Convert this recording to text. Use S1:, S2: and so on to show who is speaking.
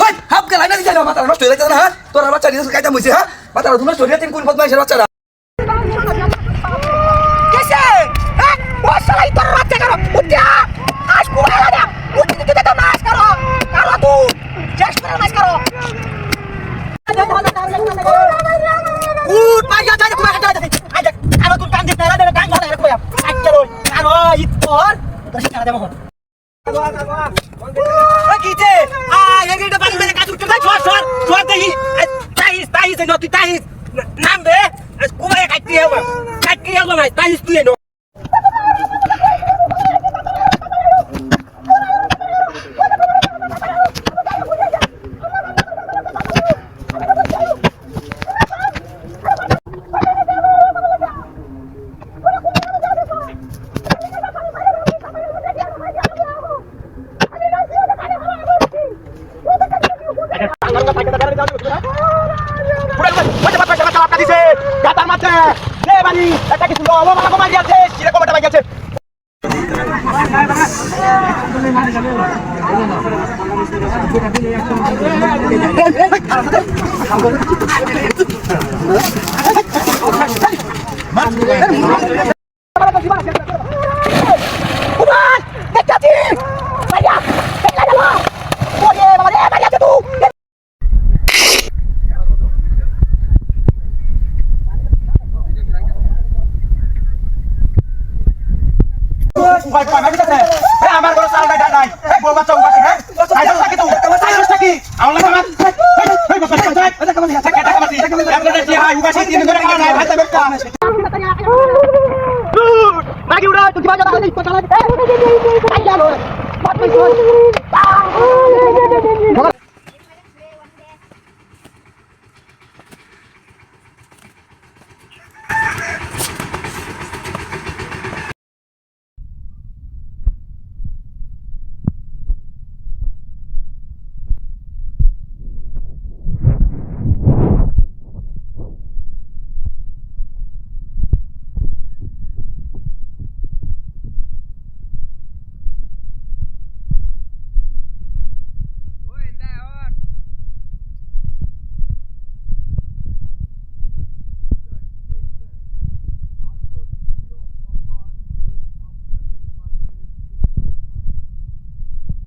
S1: High half কে লাইনা দিছে না মাথা নষ্ট হয়ে যাচ্ছে না হ্যাঁ? তোর বাচ্চা দিছে কাইটা মইছে হ্যাঁ? মাথা নষ্ট হয়ে?
S2: karo. Kita, ah, yang kita paling banyak kasus kita cuat cuat cuat মাঝে রে বাড়ি কি শুনলো আমার মালা মারি আছে কিরে একটা মারি আছে?
S3: ভয় ভয় ভাবি আছে এ আমার ঘরে সাল বাইটা নাই এ বউ বাচ্চা উপাসে হ্যাঁ সাইজ থাকি তো সাইজ থাকি আমার লাগে মাত হেই হেই বাচ্চা বাচ্চা এটা কেমন আছে এটা কেমন আছে এটা কেমন আছে আমরা দেখি হাই উপাসে তিন করে খাওয়া নাই ভাই তবে কাম আছে